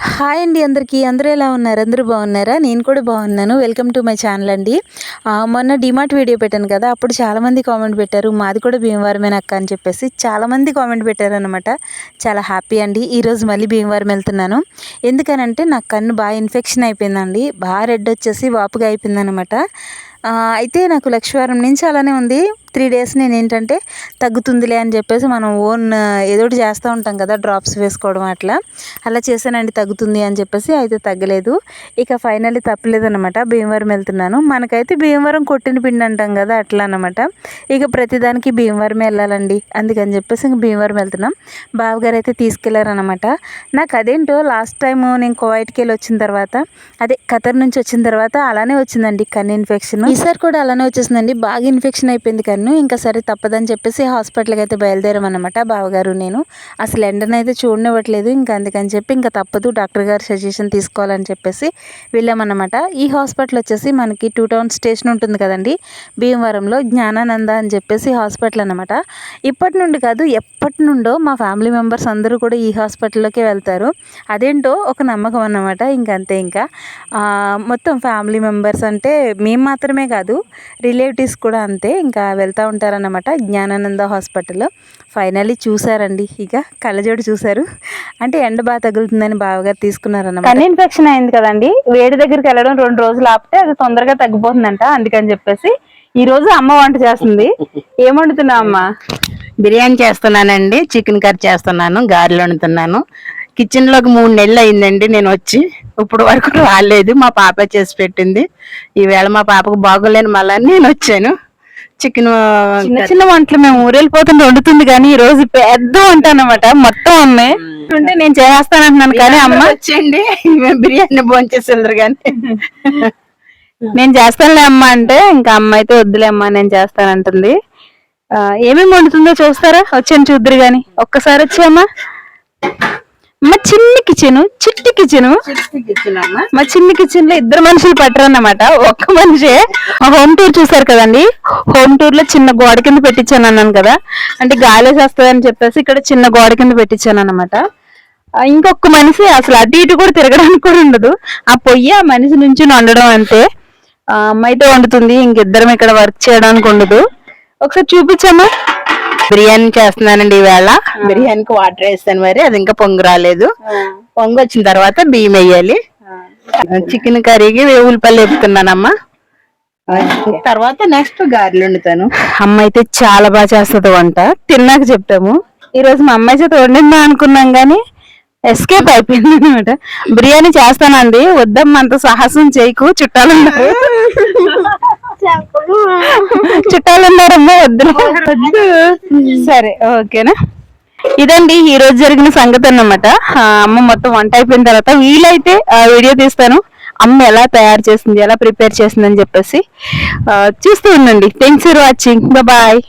Hi అండి అందరికీ. అందరూ ఎలా ఉన్నారు? అందరూ బాగున్నారా? నేను కూడా బాగున్నాను. వెల్కమ్ టు మై ఛానల్ అండి. మొన్న డిమార్ట్ వీడియో పెట్టాను కదా అప్పుడు చాలామంది కామెంట్ పెట్టారు మాది కూడా భీమవరమేనా అక్క? అని చెప్పేసి చాలామంది కామెంట్ పెట్టారు అనమాట చాలా హ్యాపీ అండి. ఈరోజు మళ్ళీ భీమవరం వెళ్తున్నాను. ఎందుకనంటే నా కన్ను బాగా ఇన్ఫెక్షన్ అయిపోయిందండి. బాగా రెడ్ వచ్చేసి వాపుగా అయిపోయిందనమాట అయితే నాకు లక్షవారం నుంచి అలానే ఉంది. త్రీ డేస్ నేను ఏంటంటే తగ్గుతుందిలే అని చెప్పేసి మనం ఓన్ ఏదో ఒకటి చేస్తూ ఉంటాం కదా డ్రాప్స్ వేసుకోవడం అట్లా. అలా చేశానండి తగ్గుతుంది అని చెప్పేసి అయితే తగ్గలేదు. ఇక ఫైనల్లీ తప్పలేదన్నమాట భీమవరం వెళ్తున్నాను. మనకైతే భీమవరం కొట్టిన పిండి అంటాం కదా అట్లా అనమాట ఇక ప్రతిదానికి భీమవరం వెళ్ళాలండి. అందుకని చెప్పేసి ఇంక భీమవరం వెళ్తున్నాం. బావగారు అయితే తీసుకెళ్ళారనమాట నాకు అదేంటో లాస్ట్ టైం నేను కోవైట్కి వెళ్ళి వచ్చిన తర్వాత అదే ఖతర్ నుంచి వచ్చిన తర్వాత అలానే వచ్చిందండి కన్ను ఇన్ఫెక్షన్ ఈసారి కూడా అలానే వచ్చేసిందండి బాగా ఇన్ఫెక్షన్ అయిపోయింది కన్ను ఇంకా సరే తప్పదని చెప్పేసి హాస్పిటల్కి అయితే బయలుదేరామన్నమాట బావగారు నేను. అసలు ఎండను అయితే చూడనివ్వట్లేదు. ఇంకా అందుకని చెప్పి ఇంకా తప్పదు. డాక్టర్ గారి సజెషన్ తీసుకోవాలని చెప్పేసి వెళ్ళామన్నమాట. ఈ హాస్పిటల్ వచ్చేసి మనకి టూ టౌన్ స్టేషన్ ఉంటుంది కదండి. భీమవరంలో జ్ఞానానంద అని చెప్పేసి హాస్పిటల్ అనమాట ఇప్పటి నుండి కాదు ఎప్పటి నుండో మా ఫ్యామిలీ మెంబర్స్ అందరూ కూడా ఈ హాస్పిటల్లోకి వెళ్తారు. అదేంటో ఒక నమ్మకం అన్నమాట. ఇంకంతే ఇంకా. మొత్తం ఫ్యామిలీ మెంబర్స్ అంటే మేము మాత్రమే కాదు రిలేటివ్స్ కూడా అంతే. ఇంకా వెళ్తూ ఉంటారన్నమాట. జ్ఞానానంద హాస్పిటల్ ఫైనల్లీ చూసారండి ఇక కళ్ళజోడు చూసారు అంటే ఎండ బాగా తగులుతుందని బావగారు తీసుకున్నారన్నమాట. కన్ను ఇన్ఫెక్షన్ అయింది కదండి. వేడి దగ్గరికి వెళ్ళడం రెండు రోజులు ఆపితే అది తొందరగా తగ్గిపోతుందంట అందుకని చెప్పేసి ఈ రోజు అమ్మ వంట చేస్తుంది. ఏం వండుతున్నావు అమ్మ? బిర్యానీ చేస్తున్నానండి. చికెన్ కర్రీ చేస్తున్నాను. గారెలు వండుతున్నాను. కిచెన్లోకి మూడు నెలలు అయిందండి నేను వచ్చి. ఇప్పుడు వరకు రాలేదు. మా పాప చేసి పెట్టింది. ఈవేళ మా పాపకు బాగోలేని మళ్ళీ నేను వచ్చాను. చికెన్ చిన్న చిన్న వంటలు మేము ఊరెళ్ళిపోతుంటే వండుతుంది కానీ ఈ రోజు పెద్ద వంట అన్నమాట మొత్తం అమ్మే ఉంటే నేను చేస్తానంటున్నాను కానీ అమ్మ. వచ్చండి మేము బిర్యానీ భోంచేసి వెళ్తారు కానీ. నేను చేస్తానులే అమ్మ అంటే ఇంకా అమ్మ అయితే వద్దులే అమ్మ నేను చేస్తానంటుంది. ఏమేమి వండుతుందో చూస్తారా? వచ్చాను చూద్దరు గాని ఒక్కసారి వచ్చామ్మా అమ్మ చిన్ని కిచెన్ చిట్టి కిచెన్ అమ్మ. మా చిన్ని కిచెన్లో ఇద్దరు మనుషులు పట్టరన్నమాట. ఒక్క మనిషే. మా హోమ్ టూర్ చూసారు కదండి? హోమ్ టూర్లో చిన్న గోడ కింద పెట్టించాను అన్నాను కదా. అంటే గాలి వస్తుంది అని చెప్పేసి ఇక్కడ చిన్న గోడ కింద పెట్టించాను అనమాట ఇంకొక మనిషి అసలు అటు ఇటు కూడా తిరగడానికి కూడా ఉండదు. ఆ పొయ్యి ఆ మనిషి నుంచి వండడం అంతే. ఆ అమ్మాయితో వండుతుంది. ఇంకిద్దరం ఇక్కడ వర్క్ చేయడానికి ఉండదు. ఒకసారి చూపించమ్మా. బిర్యానీ చేస్తున్నానండి ఈవేళ. బిర్యానీకి వాటర్ వేస్తాను మరి అది ఇంకా పొంగు రాలేదు. పొంగు వచ్చిన తర్వాత బియ్యం వేయాలి. చికెన్ కర్రీకి ఉల్లిపల్లి వేపుతున్నానమ్మా. తర్వాత నెక్స్ట్ గారెలు వండుతాను. అమ్మ అయితే చాలా బాగా చేస్తుంది వంట. తిన్నాక చెప్తాము. ఈ రోజు మా అమ్మాయి చేత వండిందా అనుకున్నాం గానీ ఎస్కేప్ అయిపోయింది అనమాట బిర్యానీ చేస్తానండి. వద్దమ్మ అంత సాహసం చేయకు చుట్టాలు చుట్టాలు ఉన్నారమ్మా వద్దు వద్దు సరే ఓకేనా? ఇదండి ఈ రోజు జరిగిన సంగతి అన్నమాట. అమ్మ మొత్తం వంట అయిపోయిన తర్వాత వీలైతే వీడియో తీస్తాను. అమ్మ ఎలా తయారు చేసింది ఎలా ప్రిపేర్ చేసింది అని చెప్పేసి చూస్తూ ఉండండి. Thanks for watching bye